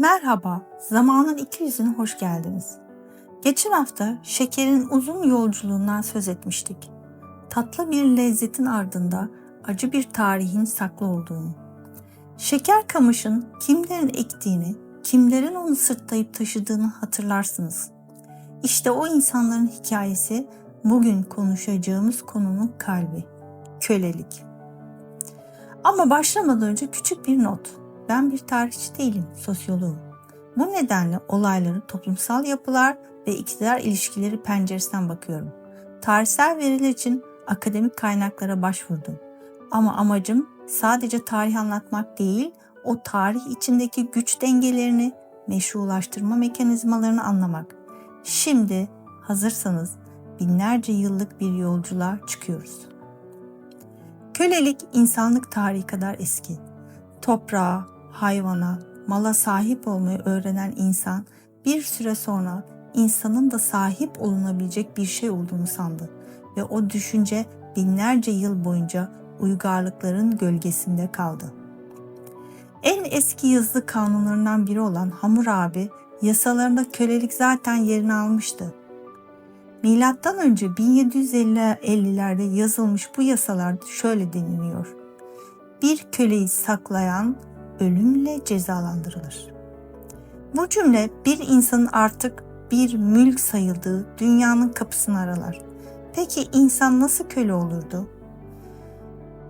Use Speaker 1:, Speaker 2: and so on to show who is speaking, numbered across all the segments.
Speaker 1: Merhaba, zamanın iki yüzüne hoş geldiniz. Geçen hafta şekerin uzun yolculuğundan söz etmiştik. Tatlı bir lezzetin ardında acı bir tarihin saklı olduğunu. Şeker kamışın kimlerin ektiğini, kimlerin onu sırtlayıp taşıdığını hatırlarsınız. İşte o insanların hikayesi bugün konuşacağımız konunun kalbi, kölelik. Ama başlamadan önce küçük bir not. Ben bir tarihçi değilim, sosyoloğum. Bu nedenle olayların toplumsal yapılar ve iktidar ilişkileri penceresinden bakıyorum. Tarihsel veriler için akademik kaynaklara başvurdum. Ama amacım sadece tarih anlatmak değil, o tarih içindeki güç dengelerini, meşrulaştırma mekanizmalarını anlamak. Şimdi hazırsanız binlerce yıllık bir yolculuğa çıkıyoruz. Kölelik insanlık tarihi kadar eski. Toprağa, hayvana, mala sahip olmayı öğrenen insan bir süre sonra insanın da sahip olunabilecek bir şey olduğunu sandı ve o düşünce binlerce yıl boyunca uygarlıkların gölgesinde kaldı. En eski yazılı kanunlarından biri olan Hammurabi yasalarında kölelik zaten yerini almıştı. Milattan önce 1750'lerde yazılmış bu yasalarda şöyle deniliyor. Bir köleyi saklayan ölümle cezalandırılır. Bu cümle bir insanın artık bir mülk sayıldığı dünyanın kapısını aralar. Peki insan nasıl köle olurdu?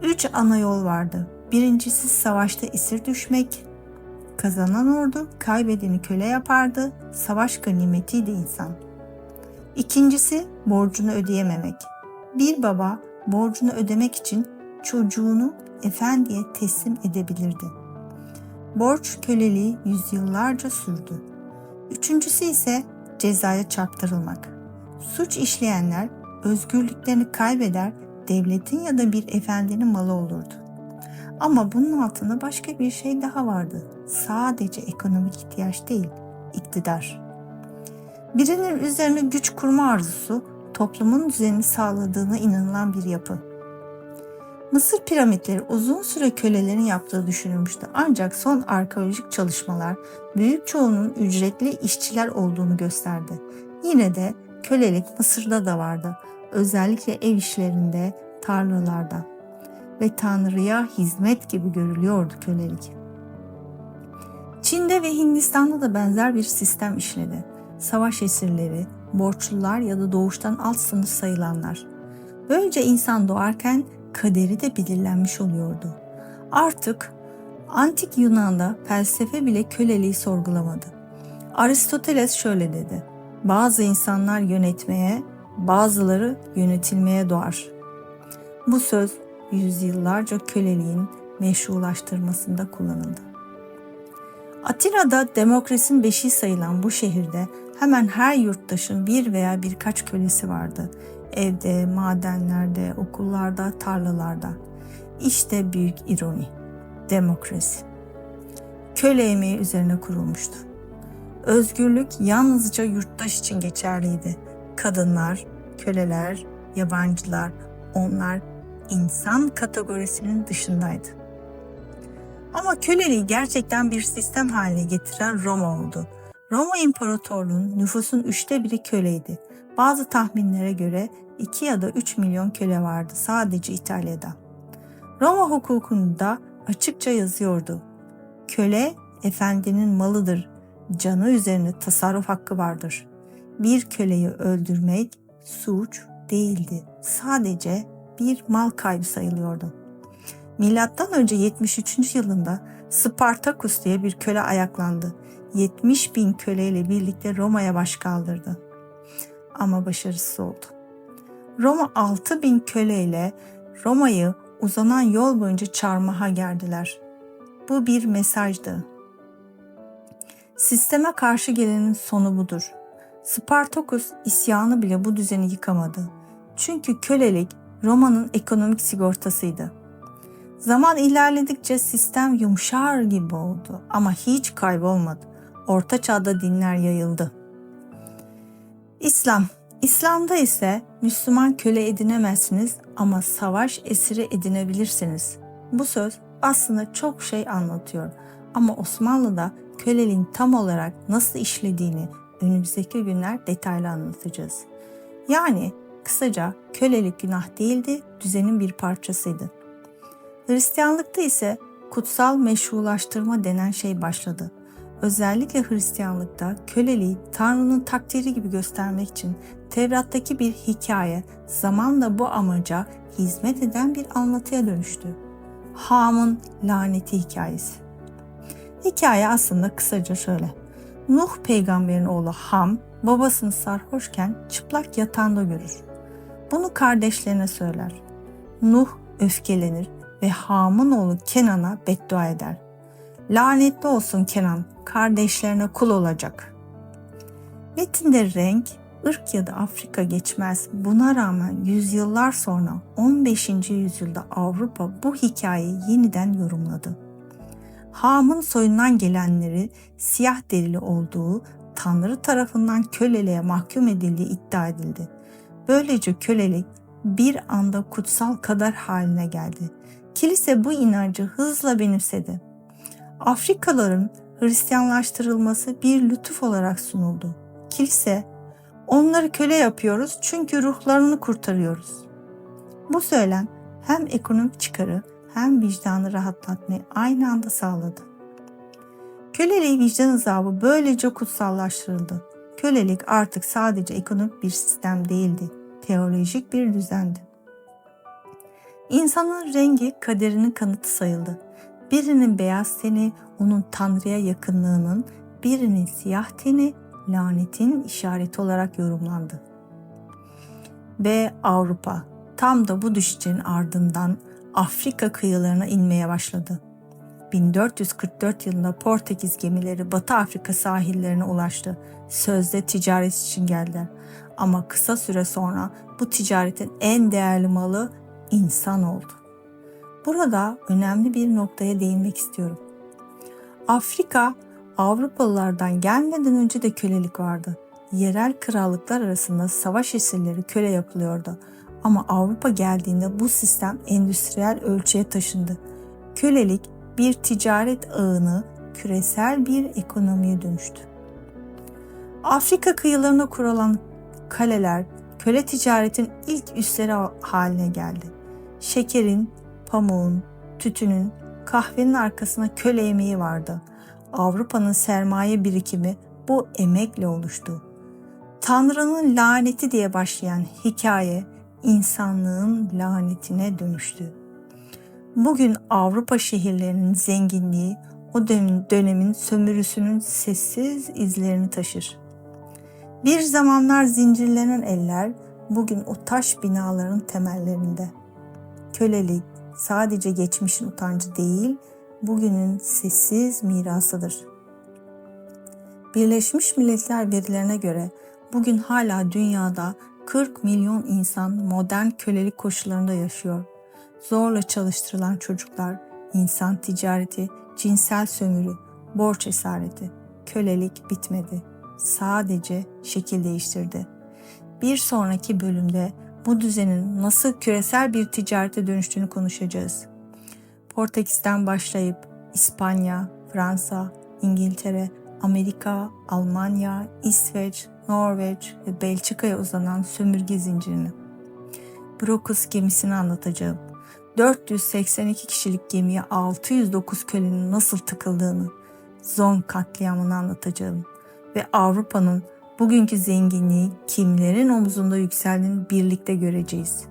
Speaker 1: Üç ana yol vardı. Birincisi savaşta esir düşmek. Kazanan ordu kaybedeni köle yapardı. Savaş ganimetiydi insan. İkincisi borcunu ödeyememek. Bir baba borcunu ödemek için çocuğunu efendiye teslim edebilirdi. Borç köleliği yüzyıllarca sürdü. Üçüncüsü ise cezaya çarptırılmak. Suç işleyenler özgürlüklerini kaybeder, devletin ya da bir efendinin malı olurdu. Ama bunun altında başka bir şey daha vardı. Sadece ekonomik ihtiyaç değil, iktidar. Birinin üzerine güç kurma arzusu toplumun düzenini sağladığına inanılan bir yapı. Mısır piramitleri uzun süre kölelerin yaptığı düşünülmüştü ancak son arkeolojik çalışmalar büyük çoğunun ücretli işçiler olduğunu gösterdi. Yine de kölelik Mısır'da da vardı. Özellikle ev işlerinde, tarlalarda ve Tanrı'ya hizmet gibi görülüyordu kölelik. Çin'de ve Hindistan'da da benzer bir sistem işledi. Savaş esirleri, borçlular ya da doğuştan alt sınıf sayılanlar. Böylece insan doğarken kaderi de belirlenmiş oluyordu. Artık antik Yunan'da felsefe bile köleliği sorgulamadı. Aristoteles şöyle dedi. Bazı insanlar yönetmeye, bazıları yönetilmeye doğar. Bu söz yüzyıllarca köleliğin meşrulaştırmasında kullanıldı. Atina'da demokrasinin beşiği sayılan bu şehirde hemen her yurttaşın bir veya birkaç kölesi vardı. Evde, madenlerde, okullarda, tarlalarda. İşte büyük ironi. Demokrasi. Köle emeği üzerine kurulmuştu. Özgürlük yalnızca yurttaş için geçerliydi. Kadınlar, köleler, yabancılar, onlar insan kategorisinin dışındaydı. Ama köleliği gerçekten bir sistem haline getiren Roma oldu. Roma İmparatorluğu'nun nüfusun üçte biri köleydi. Bazı tahminlere göre 2 ya da 3 milyon köle vardı sadece İtalya'da. Roma hukukunda açıkça yazıyordu. Köle efendinin malıdır, canı üzerine tasarruf hakkı vardır. Bir köleyi öldürmek suç değildi. Sadece bir mal kaybı sayılıyordu. Milattan önce 73. yılında Spartacus diye bir köle ayaklandı. 70 bin köleyle birlikte Roma'ya baş kaldırdı. Ama başarısız oldu. Roma 6 bin köleyle Roma'yı uzanan yol boyunca çarmıha gerdiler. Bu bir mesajdı. Sisteme karşı gelenin sonu budur. Spartacus isyanı bile bu düzeni yıkamadı. Çünkü kölelik Roma'nın ekonomik sigortasıydı. Zaman ilerledikçe sistem yumuşar gibi oldu ama hiç kaybolmadı. Orta çağda dinler yayıldı. İslam İslam'da ise Müslüman köle edinemezsiniz ama savaş esiri edinebilirsiniz. Bu söz aslında çok şey anlatıyor Ama Osmanlı'da köleliğin tam olarak nasıl işlediğini önümüzdeki günler detaylı anlatacağız. Yani kısaca kölelik günah değildi, düzenin bir parçasıydı. Hristiyanlıkta ise kutsal meşrulaştırma denen şey başladı. Özellikle Hristiyanlıkta köleliği Tanrı'nın takdiri gibi göstermek için Tevrat'taki bir hikaye zamanla bu amaca hizmet eden bir anlatıya dönüştü. Ham'ın laneti hikayesi. Hikaye aslında kısaca şöyle. Nuh peygamberin oğlu Ham babasını sarhoşken çıplak yatağında görür. Bunu kardeşlerine söyler. Nuh öfkelenir ve Ham'ın oğlu Kenan'a beddua eder. Lanetli olsun Kenan, kardeşlerine kul olacak. Metinde renk, ırk ya da Afrika geçmez. Buna rağmen yüzyıllar sonra 15. yüzyılda Avrupa bu hikayeyi yeniden yorumladı. Ham'ın soyundan gelenleri siyah derili olduğu, Tanrı tarafından köleliğe mahkum edildiği iddia edildi. Böylece kölelik bir anda kutsal kadar haline geldi. Kilise bu inancı hızla benimsedi. Afrikalıların Hristiyanlaştırılması bir lütuf olarak sunuldu. Kilise, onları köle yapıyoruz çünkü ruhlarını kurtarıyoruz. Bu söylem hem ekonomik çıkarı hem vicdanı rahatlatmayı aynı anda sağladı. Köleliği vicdan azabı böylece kutsallaştırıldı. Kölelik artık sadece ekonomik bir sistem değildi, teolojik bir düzendi. İnsanın rengi kaderinin kanıtı sayıldı. Birinin beyaz teni onun Tanrı'ya yakınlığının, birinin siyah teni lanetin işareti olarak yorumlandı. Ve Avrupa tam da bu düşüncenin ardından Afrika kıyılarına inmeye başladı. 1444 yılında Portekiz gemileri Batı Afrika sahillerine ulaştı. Sözde ticaret için geldiler. Ama kısa süre sonra bu ticaretin en değerli malı insan oldu. Burada önemli bir noktaya değinmek istiyorum. Afrika Avrupalılardan gelmeden önce de kölelik vardı. Yerel krallıklar arasında savaş esirleri köle yapılıyordu. Ama Avrupa geldiğinde bu sistem endüstriyel ölçüye taşındı. Kölelik bir ticaret ağını küresel bir ekonomiye dönüştü. Afrika kıyılarına kurulan kaleler köle ticaretin ilk üsleri haline geldi. Şekerin, pamuğun, tütünün, kahvenin arkasına köle emeği vardı. Avrupa'nın sermaye birikimi bu emekle oluştu. Tanrı'nın laneti diye başlayan hikaye insanlığın lanetine dönüştü. Bugün Avrupa şehirlerinin zenginliği o dönemin sömürüsünün sessiz izlerini taşır. Bir zamanlar zincirlenen eller bugün o taş binaların temellerinde. Kölelik sadece geçmişin utancı değil, bugünün sessiz mirasıdır. Birleşmiş Milletler verilerine göre bugün hala dünyada 40 milyon insan modern kölelik koşullarında yaşıyor. Zorla çalıştırılan çocuklar, insan ticareti, cinsel sömürü, borç esareti, kölelik bitmedi. Sadece şekil değiştirdi. Bir sonraki bölümde bu düzenin nasıl küresel bir ticarete dönüştüğünü konuşacağız. Portekiz'den başlayıp İspanya, Fransa, İngiltere, Amerika, Almanya, İsveç, Norveç ve Belçika'ya uzanan sömürge zincirini. Brokus gemisini anlatacağım. 482 kişilik gemiye 609 kölenin nasıl tıkıldığını, Zon katliamını anlatacağım ve Avrupa'nın bugünkü zenginliği kimlerin omzunda yükseldiğini birlikte göreceğiz.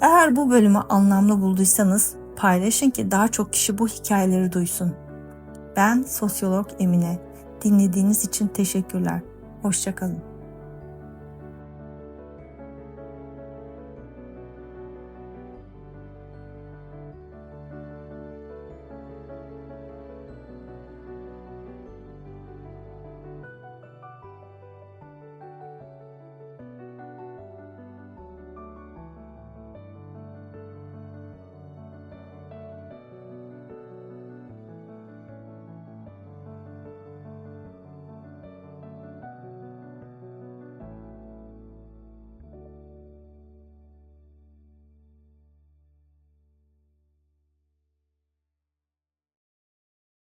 Speaker 1: Eğer bu bölümü anlamlı bulduysanız paylaşın ki daha çok kişi bu hikayeleri duysun. Ben sosyolog Emine. Dinlediğiniz için teşekkürler. Hoşçakalın.